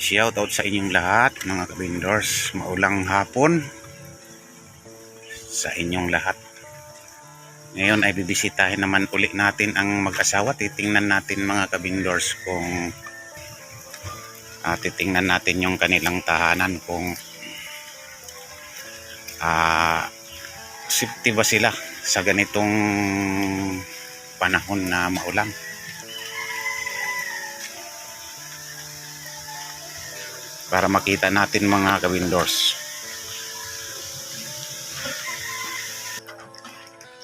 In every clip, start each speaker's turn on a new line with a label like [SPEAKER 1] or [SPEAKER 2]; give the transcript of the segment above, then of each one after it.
[SPEAKER 1] Shout out sa inyong lahat mga kabindors. Maulang hapon sa inyong lahat. Ngayon ay bibisitahin naman uli natin ang mag-asawa. Titingnan natin mga kabindors kung ah, titingnan natin yung kanilang tahanan kung ah safety ba sila sa ganitong panahon na maulan. Para makita natin mga kabindors.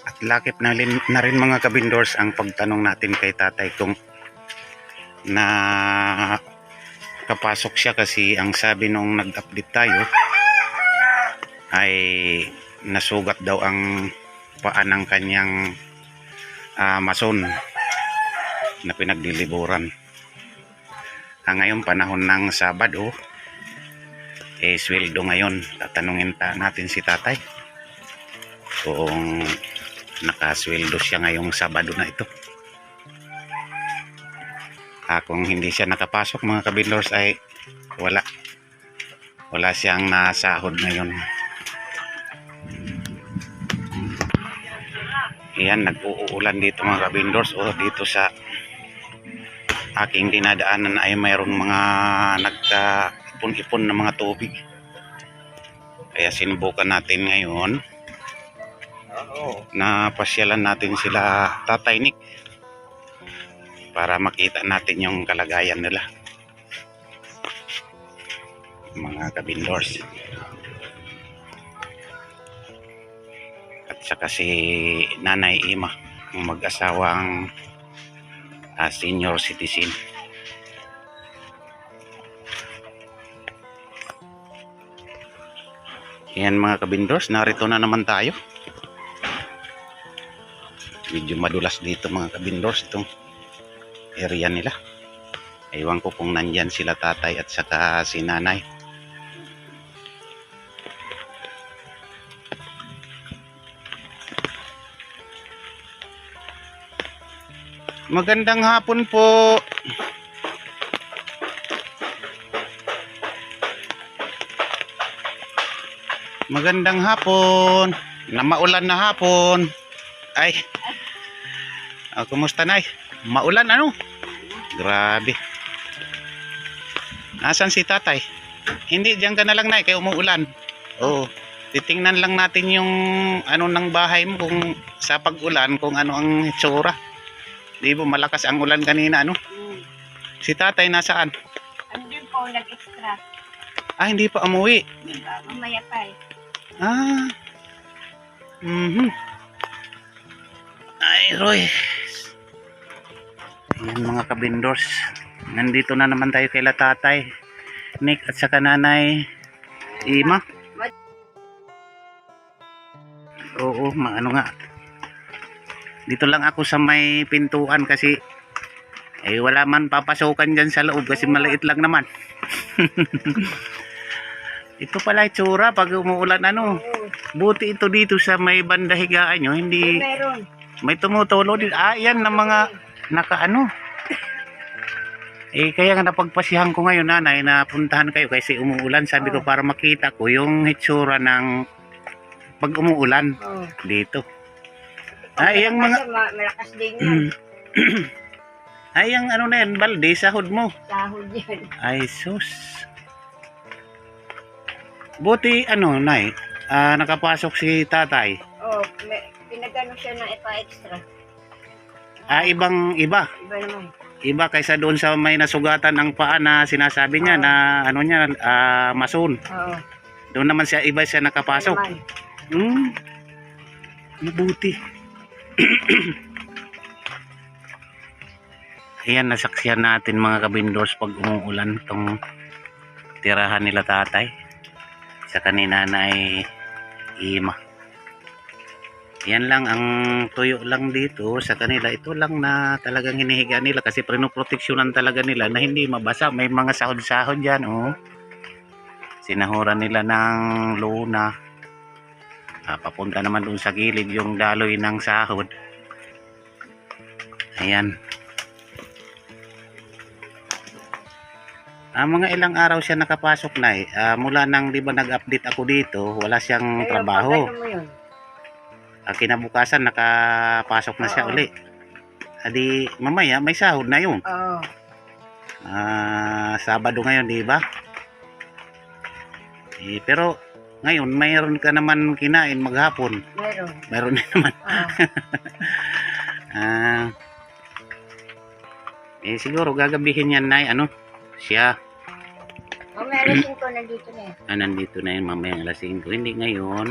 [SPEAKER 1] At lakip na, na rin mga kabindors ang pagtanong natin kay tatay kung na kapasok siya kasi ang sabi nung nag-update tayo ay nasugat daw ang paa ng kanyang ah, mason na pinagliliburan. Ah, ngayon panahon ng Sabado eh sweldo ngayon. Tatanungin ta natin si tatay kung nakasweldo siya ngayong Sabado na ito. Ah, kung hindi siya nakapasok mga kabindors ay wala. Wala siyang nasahod ngayon. Ayan, nag-uulan dito mga kabindors. O dito sa aking dinadaanan ay mayroong mga nagka-ipon-ipon na mga tubig. Kaya sinubukan natin ngayon na pasyalan natin sila Tatay Nick para makita natin yung kalagayan nila. Mga kabindors. At saka si Nanay Ima, ang mag-asawang ah, senior citizen. Yan mga kabindors, narito na naman tayo. Medyo madulas dito mga kabindors itong area nila. Ewan ko kung nandyan sila tatay at saka si nanay. Magandang hapon po. Magandang hapon. Na maulan na hapon. Ay. Ah, kumusta nay? Maulan ano? Grabe. Nasaan si tatay? Hindi, diyan ka na lang nay, kaya umuulan. Oo. Titingnan lang natin yung ano ng bahay mo kung sa pag-ulan kung ano ang itsura. Di ba malakas ang ulan kanina ano? Si tatay nasaan?
[SPEAKER 2] Andun po, nag-extra.
[SPEAKER 1] Ah, hindi pa umuwi.
[SPEAKER 2] Mamaya pa eh.
[SPEAKER 1] Ah. Mhm. Ay, Roy. Yan mga kabindors. Nandito na naman tayo kay tatay. Nick at saka nanay Ima. Oo, ma- ano nga. Dito lang ako sa may pintuan kasi eh wala man papasukan dyan sa loob kasi maliit lang naman. Ito pala itsura pag umuulan ano. Buti ito dito sa may banda higaan nyo, hindi may tumutulo din. Ah, yan ng mga nakaano. Eh, kaya nga napagpasihan ko ngayon, nanay, na puntahan kayo kasi umuulan. Sabi ko
[SPEAKER 2] Oh.
[SPEAKER 1] para makita ko yung hitsura ng pag umuulan
[SPEAKER 2] Oo.
[SPEAKER 1] dito. Ay, yung mga...
[SPEAKER 2] Kasi ma- malakas din yan.
[SPEAKER 1] Ay, yung ano na yan, balde, sahod mo.
[SPEAKER 2] Sahod yan.
[SPEAKER 1] Ay, sus. Buti, ano, nay, ah, nakapasok si tatay.
[SPEAKER 2] Oo. may, pinagano siya na ipa-extra.
[SPEAKER 1] Ah, ibang iba.
[SPEAKER 2] Iba naman.
[SPEAKER 1] Iba kaysa doon sa may nasugatan ng paa na sinasabi niya
[SPEAKER 2] Oo.
[SPEAKER 1] na ano niya, ah, mason.
[SPEAKER 2] Oo.
[SPEAKER 1] Doon naman siya, iba siya nakapasok.
[SPEAKER 2] Naman.
[SPEAKER 1] Hmm. Mabuti. Ayan, nasaksiyan natin mga kabindors pag umuulan itong tirahan nila tatay. Sa kanina na ay ima. Yan lang ang tuyo lang dito sa kanila. Ito lang na talagang hinihiga nila kasi prinoproteksyonan talaga nila na hindi mabasa. May mga sahod-sahod dyan, oh. Sinahuran nila ng luna. Ah, papunta naman doon sa gilid yung daloy ng sahod. Ayan. Ah, mga ilang araw siya nakapasok na eh. Ah, mula nang di ba nag-update ako dito, wala siyang
[SPEAKER 2] Ayun,
[SPEAKER 1] trabaho.
[SPEAKER 2] pag ano mo yun?
[SPEAKER 1] Ah, kinabukasan nakapasok na siya
[SPEAKER 2] Oo.
[SPEAKER 1] uli. Adi mamaya may sahod na yun.
[SPEAKER 2] Oo.
[SPEAKER 1] Ah, Sabado ngayon, di ba? Eh, pero ngayon mayroon ka naman kinain maghapon.
[SPEAKER 2] Meron.
[SPEAKER 1] Mayroon din naman.
[SPEAKER 2] Oo.
[SPEAKER 1] Ah, eh siguro gagabihin yan na ano siya.
[SPEAKER 2] Mamaya alas 5 nandito na eh.
[SPEAKER 1] Ah, nandito na yun mamaya alas 5. Hindi ngayon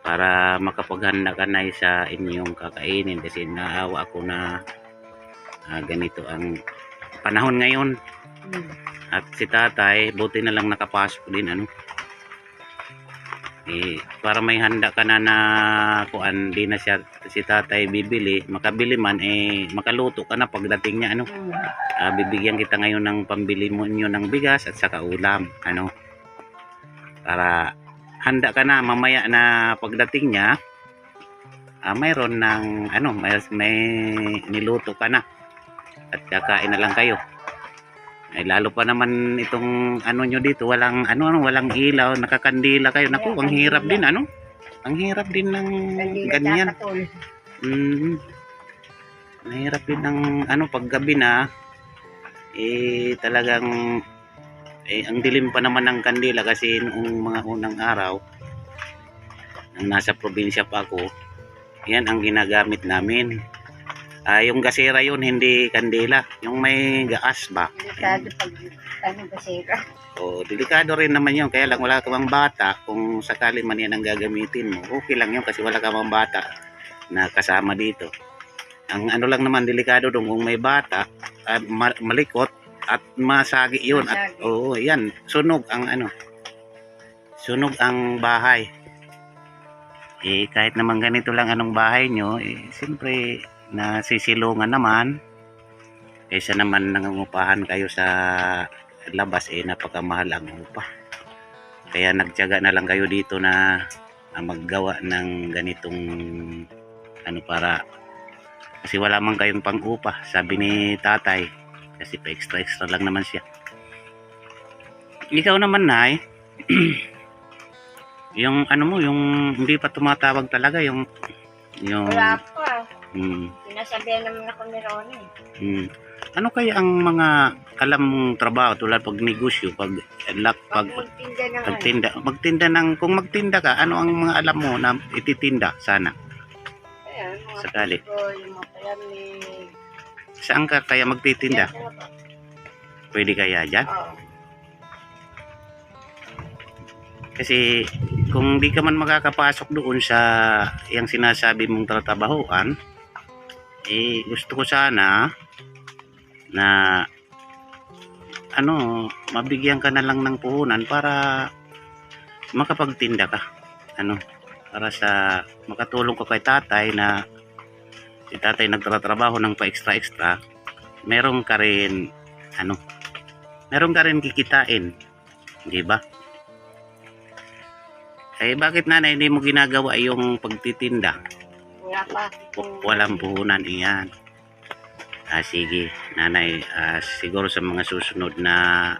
[SPEAKER 1] para makapaghanda ka na sa inyong kakainin kasi naawa ako na ah, ganito ang panahon ngayon
[SPEAKER 2] Hmm.
[SPEAKER 1] at si tatay buti na lang nakapasok din ano eh, para may handa ka na na kuan di na siya si tatay bibili makabili man eh makaluto ka na pagdating niya ano. Ah, bibigyan kita ngayon ng pambili mo inyo ng bigas at saka ulam ano? Para handa ka na mamaya na pagdating niya ah, mayroon ng ano may, may niluto ka na at kakain na lang kayo ay lalo pa naman itong ano nyo dito walang ano ano walang ilaw nakakandila kayo. Naku ang hirap din ano? Ang hirap din ng ganyan. Mm. Mahirap din ng ano paggabi na eh talagang eh ang dilim pa naman ng kandila kasi noong mga unang araw nang nasa probinsya pa ako yan ang ginagamit namin ah yung gasera yun hindi kandila. Yung may gaas ba?
[SPEAKER 2] Delikado pag ano basira.
[SPEAKER 1] o delikado rin naman yun. Kaya lang wala ka bang bata kung sakali man yan ang gagamitin mo okay lang yun kasi wala ka bang bata na kasama dito. Ang ano lang naman delikado doon kung may bata at ma- malikot at masagi yun. At
[SPEAKER 2] Masagi.
[SPEAKER 1] oo yan. Sunog ang ano. Sunog ang bahay. Eh kahit naman ganito lang anong bahay nyo eh siyempre nasisilungan naman. Kaysa naman nangungupahan kayo sa labas eh napakamahal ang upa. Kaya nagtiyaga na lang kayo dito na, na maggawa ng ganitong ano para kasi wala man kayong pang upa sabi ni tatay. Kasi pa extra extra lang naman siya. Ikaw naman nay. Yung ano mo yung hindi pa tumatawag talaga yung yung
[SPEAKER 2] Wala pa.
[SPEAKER 1] hmm,
[SPEAKER 2] Sinasabihan naman ako ni Ronnie.
[SPEAKER 1] hmm. ano kaya ang mga alam mong trabaho tulad pag negosyo pag lock
[SPEAKER 2] Pag
[SPEAKER 1] pag
[SPEAKER 2] magtinda ng ano.
[SPEAKER 1] Magtinda, ng kung magtinda ka, ano ang mga alam mo na ititinda sana?
[SPEAKER 2] Ayan, mga
[SPEAKER 1] Sakali.
[SPEAKER 2] ko, yung mga palamig.
[SPEAKER 1] Saan ka kaya magtitinda?
[SPEAKER 2] Yan, ano ba?
[SPEAKER 1] Pwede kaya dyan?
[SPEAKER 2] Oo.
[SPEAKER 1] Kasi kung di ka man makakapasok doon sa yung sinasabi mong tratabahuan, eh gusto ko sana na ano, mabigyan ka na lang ng puhunan para makapagtinda ka. Ano, para sa makatulong ko kay tatay na si tatay nagtatrabaho ng pa extra extra, meron ka rin ano, meron ka rin kikitain, di ba? Eh bakit nanay hindi mo ginagawa yung pagtitinda?
[SPEAKER 2] Wala pa.
[SPEAKER 1] Walang puhunan iyan. Ah, sige, nanay, ah, siguro sa mga susunod na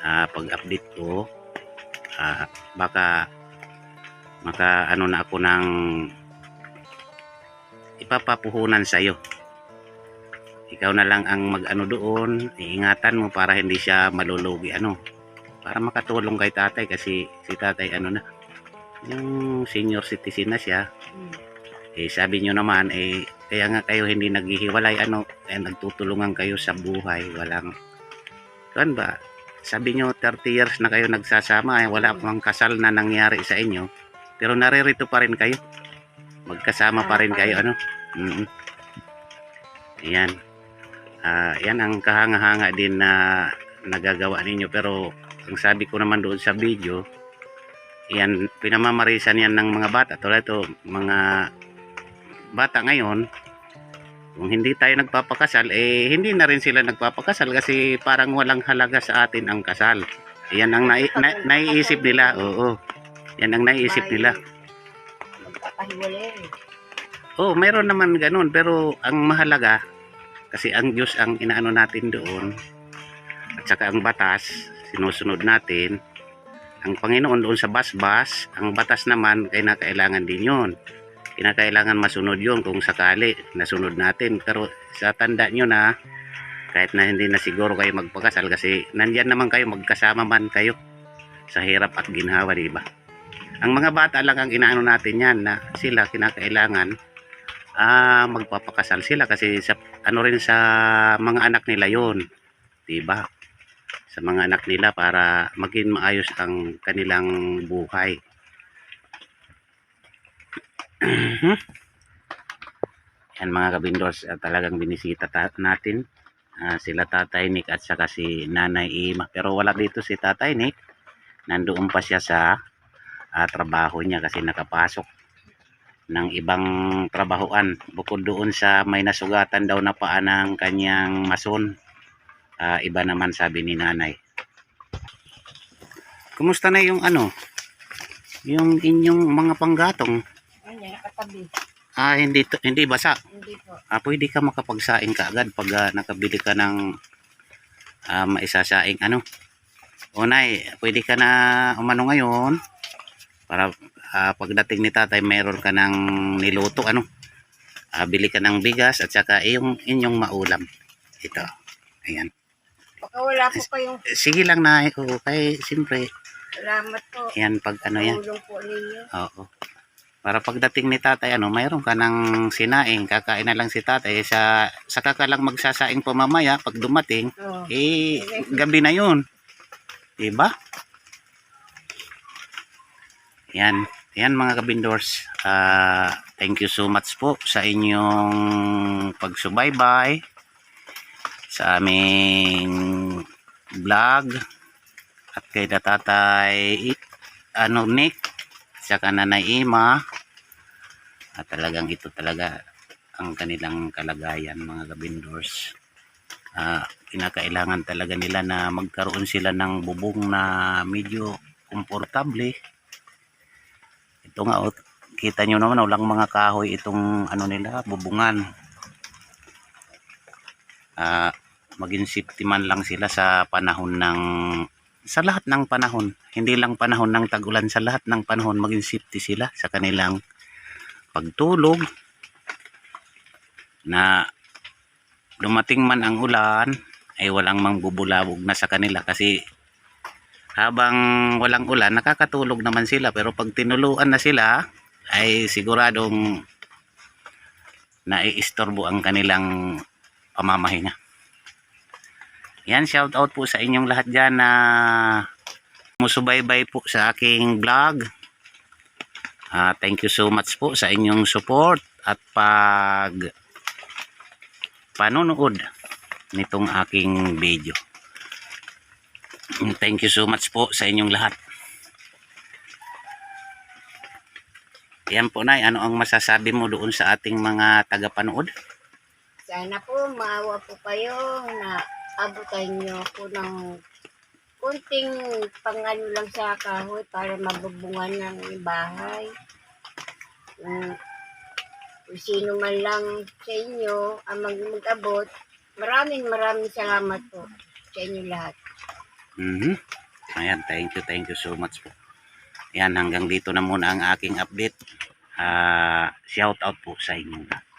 [SPEAKER 1] ah, pag-update ko, ah, baka maka ano na ako ng ipapapuhunan sa'yo. Ikaw na lang ang mag-ano doon, iingatan mo para hindi siya malulugi ano. Para makatulong kay tatay kasi si tatay ano na, yung senior citizen na siya,
[SPEAKER 2] Hmm.
[SPEAKER 1] Eh sabi nyo naman eh kaya nga kayo hindi naghihiwalay ano eh nagtutulungan kayo sa buhay walang kan ba? Sabi nyo 30 years na kayo nagsasama eh wala pang kasal na nangyari sa inyo pero naririto pa rin kayo. Magkasama pa rin kayo ano? Mm yan ah yan ang kahanga-hanga din na nagagawa ninyo pero ang sabi ko naman doon sa video yan pinamamarisan yan ng mga bata. Tulad ito mga bata ngayon kung hindi tayo nagpapakasal eh hindi na rin sila nagpapakasal kasi parang walang halaga sa atin ang kasal yan ang nai- na- naiisip nila oo yan ang naiisip nila oh meron naman ganun pero ang mahalaga kasi ang Diyos ang inaano natin doon at saka ang batas, sinusunod natin. Ang Panginoon doon sa basbas, ang batas naman ay nakailangan din yun. Kinakailangan masunod yun kung sakali nasunod natin. Pero sa tanda nyo na, kahit na hindi na siguro kayo magpakasal kasi nandyan naman kayo, magkasama man kayo sa hirap at ginhawa, di ba? Ang mga bata lang ang inaano natin yan na sila kinakailangan ah magpapakasal sila kasi sa ano rin sa mga anak nila yon, 'di ba? Sa mga anak nila para maging maayos ang kanilang buhay. Yan mga kabindors, ah, talagang binisita ta- natin ah, sila Tatay Nick at saka si Nanay Ima. Pero wala dito si Tatay Nick. Nandoon pa siya sa ah, trabaho niya kasi nakapasok ng ibang trabahoan. Bukod doon sa may nasugatan daw na paa ng kanyang mason. Ah, iba naman sabi ni Nanay. Kumusta na yung ano? Yung inyong mga panggatong?
[SPEAKER 2] Nakatabi.
[SPEAKER 1] Ah, hindi to, hindi basa.
[SPEAKER 2] Hindi po.
[SPEAKER 1] ah, pwede ka makapagsaing ka agad pag ah, nakabili ka ng ah, maisasaing ano. Unay, pwede ka na umano ngayon para ah, pagdating ni tatay meron ka ng niluto ano. Ah, bili ka ng bigas at saka yung inyong maulam. Ito. Ayan.
[SPEAKER 2] Baka wala po kayong
[SPEAKER 1] Sige lang na, oo, kay siyempre,
[SPEAKER 2] salamat po.
[SPEAKER 1] yan pag ano yan.
[SPEAKER 2] Tulong po ninyo.
[SPEAKER 1] Oo. Para pagdating ni tatay, ano, mayroon ka ng sinaing, kakain na lang si tatay, sa, saka ka lang magsasaing pa mamaya, pag dumating,
[SPEAKER 2] Oh.
[SPEAKER 1] eh, gabi na yun. Diba? Yan. Yan mga kabindors. Ah, thank you so much po sa inyong pagsubaybay sa aming vlog at kay natatay ano Nick saka nanay Ima at talagang ito talaga ang kanilang kalagayan mga kabindors. Ah, kinakailangan talaga nila na magkaroon sila ng bubong na medyo komportable. Ito nga oh, kita nyo naman walang mga kahoy itong ano nila bubungan. Ah maging safety man lang sila sa panahon ng sa lahat ng panahon hindi lang panahon ng tag-ulan sa lahat ng panahon maging safety sila sa kanilang pagtulog na dumating man ang ulan ay walang mangbubulabog na sa kanila kasi habang walang ulan nakakatulog naman sila. Pero pag tinuluan na sila ay siguradong naiistorbo ang kanilang pamamahinga yan shout out po sa inyong lahat dyan na musubaybay po sa aking vlog Ah, thank you so much po sa inyong support at pag panonood nitong aking video. Thank you so much po sa inyong lahat. Yan po, Nay. Ano ang masasabi mo doon sa ating mga tagapanood?
[SPEAKER 2] Sana po maawa po kayo na abutan niyo ako ng kunting pangano lang sa kahoy para mabubungan ng bahay. Kung sino man lang sa inyo ang mag mag-abot, maraming maraming salamat po sa inyo lahat.
[SPEAKER 1] Mhm. Ayan, thank you, thank you so much po. Yan, hanggang dito na muna ang aking update. Ah, shout out po sa inyo lahat.